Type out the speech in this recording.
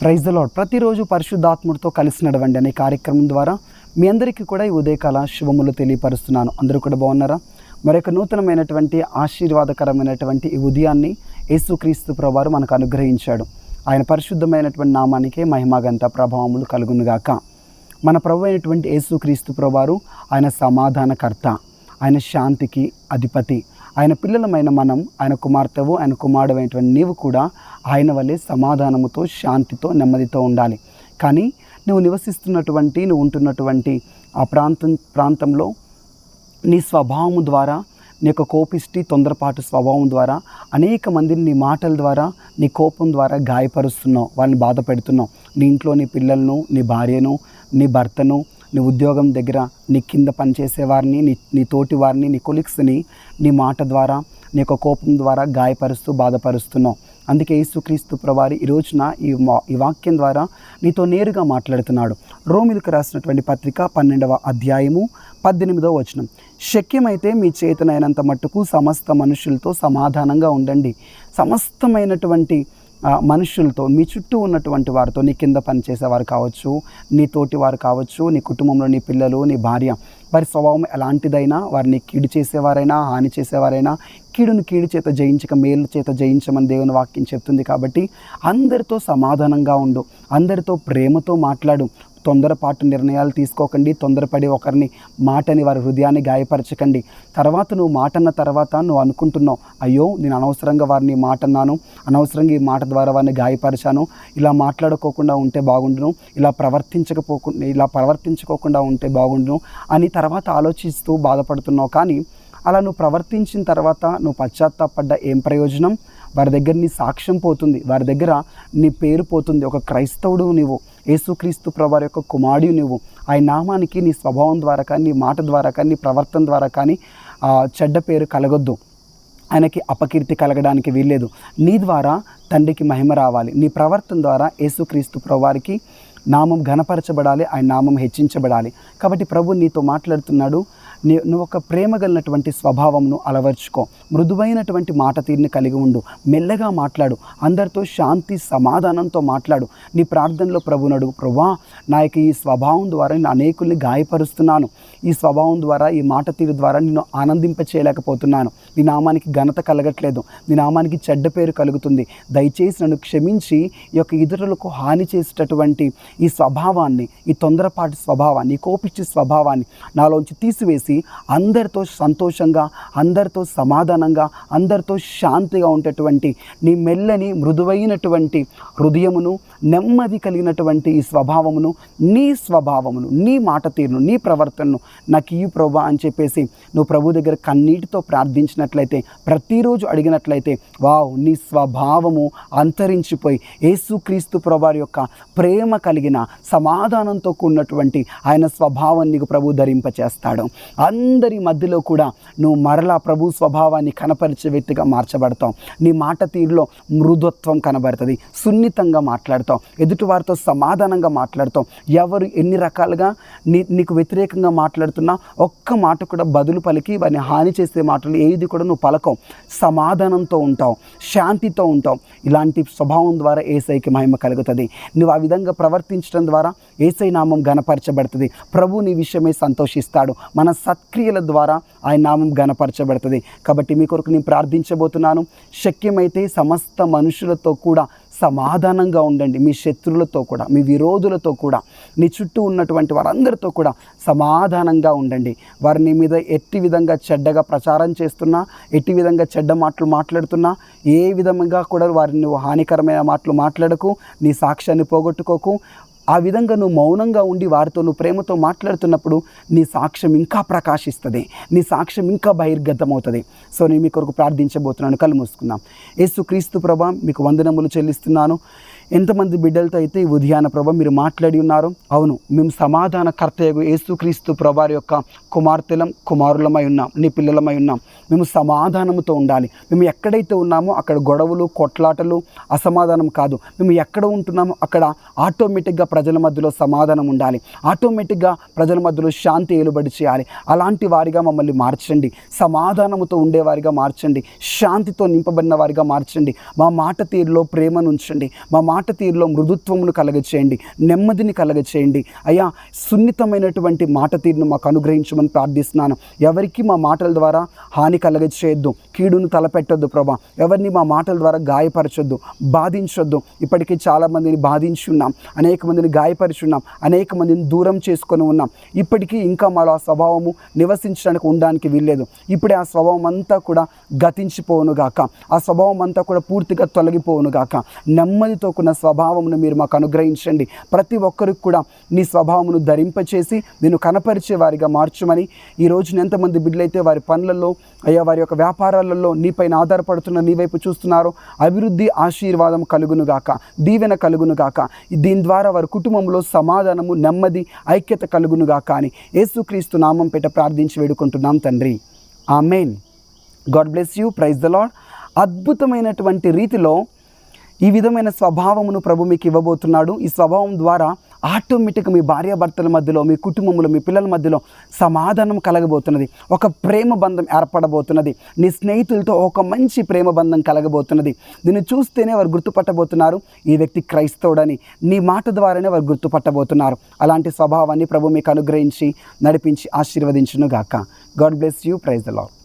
Praise the lord ప్రతిరోజు పరిశుద్ధాత్ముడితో కలిసి నడవండి అనే కార్యక్రమం ద్వారా మీ అందరికీ కూడా ఈ ఉదయకాల శుభములు తెలియపరుస్తున్నాను. అందరూ కూడా బాగున్నారా? మరొక నూతనమైనటువంటి ఆశీర్వాదకరమైనటువంటి ఈ ఉదయాన్ని యేసుక్రీస్తు ప్రభువారు మనకు అనుగ్రహించాడు. ఆయన పరిశుద్ధమైనటువంటి నామానికే మహిమాగంత ప్రభావములు కలుగునుగాక. మన ప్రభు అయినటువంటి యేసుక్రీస్తు ప్రభువారు ఆయన సమాధానకర్త. ఆయన శాంతికి అధిపతి. ఆయన పిల్లలమైన మనం ఆయన కుమార్తెవు ఆయన కుమారుడు అయినటువంటి నీవు కూడా ఆయన వల్లే సమాధానముతో శాంతితో నెమ్మదితో ఉండాలి. కానీ నువ్వు నివసిస్తున్నటువంటి నువ్వు ఉంటున్నటువంటి ఆ ప్రాంతం ప్రాంతంలో నీ స్వభావం ద్వారా నీ యొక్క కోపిష్టి తొందరపాటు స్వభావం ద్వారా అనేక మందిని నీ మాటల ద్వారా నీ కోపం ద్వారా గాయపరుస్తున్నావు వాళ్ళని బాధ పెడుతున్నావు. నీ ఇంట్లో నీ పిల్లలను నీ భార్యను నీ భర్తను నీ ఉద్యోగం దగ్గర నీ కింద పనిచేసే వారిని నీ నీ తోటి వారిని నీ కొలిక్స్ని నీ మాట ద్వారా నీ యొక్క కోపం ద్వారా గాయపరుస్తూ బాధపరుస్తున్నావు. అందుకే యేసుక్రీస్తు ప్రవారి ఈ రోజున ఈ ఈ వాక్యం ద్వారా నీతో నేరుగా మాట్లాడుతున్నాడు. రోమిలకు రాసినటువంటి పత్రిక పన్నెండవ అధ్యాయము పద్దెనిమిదవ వచనం. శక్యమైతే మీ చేతనైనంత మట్టుకు సమస్త మనుషులతో సమాధానంగా ఉండండి. సమస్తమైనటువంటి మనుషులతో మీ చుట్టూ ఉన్నటువంటి వారితో నీ కింద పనిచేసేవారు కావచ్చు నీ తోటి వారు కావచ్చు నీ కుటుంబంలో నీ పిల్లలు నీ భార్య వారి స్వభావం ఎలాంటిదైనా వారిని కీడు చేసేవారైనా హాని చేసేవారైనా కీడును కీడు చేత జయించక మేలు చేత జయించమని దేవుని వాక్యం చెప్తుంది కాబట్టి అందరితో సమాధానంగా ఉండు అందరితో ప్రేమతో మాట్లాడు తొందరపాటు నిర్ణయాలు తీసుకోకండి తొందరపడి ఒకరిని మాటని వారి హృదయాన్ని గాయపరచకండి. తర్వాత నువ్వు మాట అన్న తర్వాత నువ్వు అనుకుంటున్నావు అయ్యో నేను అనవసరంగా వారిని మాట అన్నాను అనవసరంగా ఈ మాట ద్వారా వారిని గాయపరిచాను ఇలా మాట్లాడుకోకుండా ఉంటే బాగుండును ఇలా ప్రవర్తించకపోకుండా ఇలా ప్రవర్తించుకోకుండా ఉంటే బాగుండును అని తర్వాత ఆలోచిస్తూ బాధపడుతున్నావు. కానీ అలా నువ్వు ప్రవర్తించిన తర్వాత నువ్వు పశ్చాత్తాపడ్డ ఏం ప్రయోజనం? వారి దగ్గర నీ సాక్ష్యం పోతుంది వారి దగ్గర నీ పేరు పోతుంది. ఒక క్రైస్తవుడు నువ్వు యేసుక్రీస్తు ప్రభారి యొక్క కుమారుడు నువ్వు. ఆయన నామానికి నీ స్వభావం ద్వారా కానీ నీ మాట ద్వారా కానీ నీ ప్రవర్తన ద్వారా కానీ చెడ్డ పేరు కలగొద్దు. ఆయనకి అపకీర్తి కలగడానికి వీల్లేదు. నీ ద్వారా తండ్రికి మహిమ రావాలి. నీ ప్రవర్తన ద్వారా యేసుక్రీస్తు ప్రభువారికి నామం ఘనపరచబడాలి. ఆయన నామం హెచ్చించబడాలి. కాబట్టి ప్రభు నీతో మాట్లాడుతున్నాడు. నీ నువ్వు ఒక ప్రేమ కలిగినటువంటి స్వభావంను అలవర్చుకో. మృదువైనటువంటి మాట తీరుని కలిగి ఉండు. మెల్లగా మాట్లాడు. అందరితో శాంతి సమాధానంతో మాట్లాడు. నీ ప్రార్థనలో ప్రభునడు ప్రభా నా యొక్క ఈ స్వభావం ద్వారా నేను అనేకుల్ని గాయపరుస్తున్నాను. ఈ స్వభావం ద్వారా ఈ మాట తీరు ద్వారా నిన్ను ఆనందింప చేయలేకపోతున్నాను నీ నామానికి ఘనత కలగట్లేదు. నీ నామానికి చెడ్డ పేరు కలుగుతుంది. దయచేసి నన్ను క్షమించి ఈ యొక్క ఇతరులకు హాని చేసేటటువంటి ఈ స్వభావాన్ని ఈ తొందరపాటి స్వభావాన్ని కోపించే స్వభావాన్ని నాలోంచి తీసివేసి అందరితో సంతోషంగా అందరితో సమాధానంగా అందరితో శాంతిగా ఉండేటువంటి నీ మెల్లని మృదువైనటువంటి హృదయమును నెమ్మది కలిగినటువంటి ఈ స్వభావమును నీ స్వభావమును నీ మాట తీరును నీ ప్రవర్తనను నాకు ఈ ప్రభా అని చెప్పేసి నువ్వు ప్రభు దగ్గర కన్నీటితో ప్రార్థించినట్లయితే ప్రతిరోజు అడిగినట్లయితే వావ్ నీ స్వభావము అంతరించిపోయి యేసుక్రీస్తు ప్రభారి యొక్క ప్రేమ కలిగిన సమాధానంతో కూడినటువంటి ఆయన స్వభావం నీకు ప్రభు ధరింపచేస్తాడు. అందరి మధ్యలో కూడా నువ్వు మరలా ప్రభు స్వభావాన్ని కనపరిచే వ్యక్తిగా మార్చబడతావు. నీ మాట తీరులో మృదుత్వం కనబడుతుంది. సున్నితంగా మాట్లాడతావు. ఎదుటి వారితో సమాధానంగా మాట్లాడతావు. ఎవరు ఎన్ని రకాలుగా నీ నీకు వ్యతిరేకంగా మాట్లాడుతున్నా ఒక్క మాట కూడా బదులు పలికి వారిని హాని చేసే మాటలు ఏది కూడా నువ్వు పలకవు. సమాధానంతో ఉంటావు శాంతితో ఉంటావు. ఇలాంటి స్వభావం ద్వారా ఏసైకి మహిమ కలుగుతుంది. నువ్వు ఆ విధంగా ప్రవర్తించడం ద్వారా ఏసై నామం గనపరచబడుతుంది ప్రభు నీ విషయమే సంతోషిస్తాడు. మన సత్క్రియల ద్వారా ఆయన నామం గనపరచబడుతుంది కాబట్టి మీ కొరకు నేను ప్రార్థించబోతున్నాను. శక్యమైతే సమస్త మనుషులతో కూడా సమాధానంగా ఉండండి. మీ శత్రులతో కూడా మీ విరోధులతో కూడా నీ చుట్టూ ఉన్నటువంటి వారందరితో కూడా సమాధానంగా ఉండండి. వారిని మీద ఎట్టి విధంగా చెడ్డగా ప్రచారం చేస్తున్నా ఎట్టి విధంగా చెడ్డ మాటలు మాట్లాడుతున్నా ఏ విధంగా కూడా వారిని హానికరమైన మాటలు మాట్లాడకు నీ సాక్ష్యాన్ని పోగొట్టుకోకు. ఆ విధంగా నువ్వు మౌనంగా ఉండి వారితో నువ్వు ప్రేమతో మాట్లాడుతున్నప్పుడు నీ సాక్ష్యం ఇంకా ప్రకాశిస్తుంది. నీ సాక్ష్యం ఇంకా బహిర్గతమవుతుంది. సో నేను మీ కొరకు ప్రార్థించబోతున్నాను. కళ్ళు మూసుకుందాం. యేసు క్రీస్తు ప్రభా మీకు వందనములు చెల్లిస్తున్నాను. ఎంతమంది బిడ్డలతో అయితే ఈ ఉదయాన ప్రభ మీరు మాట్లాడి ఉన్నారు? అవును మేము సమాధాన కర్తయ్యకు యేసుక్రీస్తు ప్రభారి యొక్క కుమార్తెలం కుమారులమై ఉన్నాం నీ పిల్లలమై ఉన్నాం. మేము సమాధానంతో ఉండాలి. మేము ఎక్కడైతే ఉన్నామో అక్కడ గొడవలు కొట్లాటలు అసమాధానం కాదు. మేము ఎక్కడ ఉంటున్నామో అక్కడ ఆటోమేటిక్గా ప్రజల మధ్యలో సమాధానం ఉండాలి. ఆటోమేటిక్గా ప్రజల మధ్యలో శాంతి ఏలుబడి చేయాలి. అలాంటి వారిగా మమ్మల్ని మార్చండి. సమాధానముతో ఉండేవారిగా మార్చండి. శాంతితో నింపబడిన వారిగా మార్చండి. మా మాట తీరులో ప్రేమను ఉంచండి మా మాట తీరులో మృదుత్వమును కలగచేయండి నెమ్మదిని కలగచేయండి. అయ్యా సున్నితమైనటువంటి మాట తీరును మాకు అనుగ్రహించమని ప్రార్థిస్తున్నాను. ఎవరికి మా మాటల ద్వారా హాని కలగచేయొద్దు కీడును తలపెట్టొద్దు ప్రభా. ఎవరిని మా మాటల ద్వారా గాయపరచొద్దు బాధించొద్దు. ఇప్పటికీ చాలామందిని బాధించి ఉన్నాం అనేక మందిని గాయపరిచి ఉన్నాం అనేక మందిని దూరం చేసుకొని ఉన్నాం. ఇప్పటికీ ఇంకా మాలో ఆ స్వభావము నివసించడానికి ఉండడానికి వీల్లేదు. ఇప్పుడే ఆ స్వభావం అంతా కూడా గతించిపోవును గాక. ఆ స్వభావం అంతా కూడా పూర్తిగా తొలగిపోవును గాక. నెమ్మదితో కూడిన స్వభావమును మీరు మాకు అనుగ్రహించండి. ప్రతి ఒక్కరికి కూడా నీ స్వభావమును ధరింపచేసి నేను కనపరిచే వారిగా మార్చమని ఈ రోజున ఎంతమంది బిడ్డలైతే వారి పనులలో అయ్యా వారి యొక్క వ్యాపారాలలో నీపైన ఆధారపడుతున్న నీ వైపు చూస్తున్నారో అభివృద్ధి ఆశీర్వాదం కలుగును గాక దీవెన కలుగునుగాక దీని ద్వారా వారి కుటుంబంలో సమాధానము నెమ్మది ఐక్యత కలుగునుగాక అని యేసుక్రీస్తు నామం పెట్ట ప్రార్థించి వేడుకుంటున్నాం తండ్రి. Amen. God bless you. Praise the Lord అద్భుతమైనటువంటి రీతిలో ఈ విధమైన స్వభావమును ప్రభు మీకు ఇవ్వబోతున్నాడు. ఈ స్వభావం ద్వారా ఆటోమేటిక్గా మీ భార్యాభర్తల మధ్యలో మీ కుటుంబంలో మీ పిల్లల మధ్యలో సమాధానం కలగబోతున్నది. ఒక ప్రేమ బంధం ఏర్పడబోతున్నది. నీ స్నేహితులతో ఒక మంచి ప్రేమ బంధం కలగబోతున్నది. దీన్ని చూస్తేనే వారు గుర్తుపట్టబోతున్నారు. ఈ వ్యక్తి క్రైస్తవుడని నీ మాట ద్వారానే వారు గుర్తుపట్టబోతున్నారు. అలాంటి స్వభావాన్ని ప్రభు మీకు అనుగ్రహించి నడిపించి ఆశీర్వదించును గాక God bless you. Praise the Lord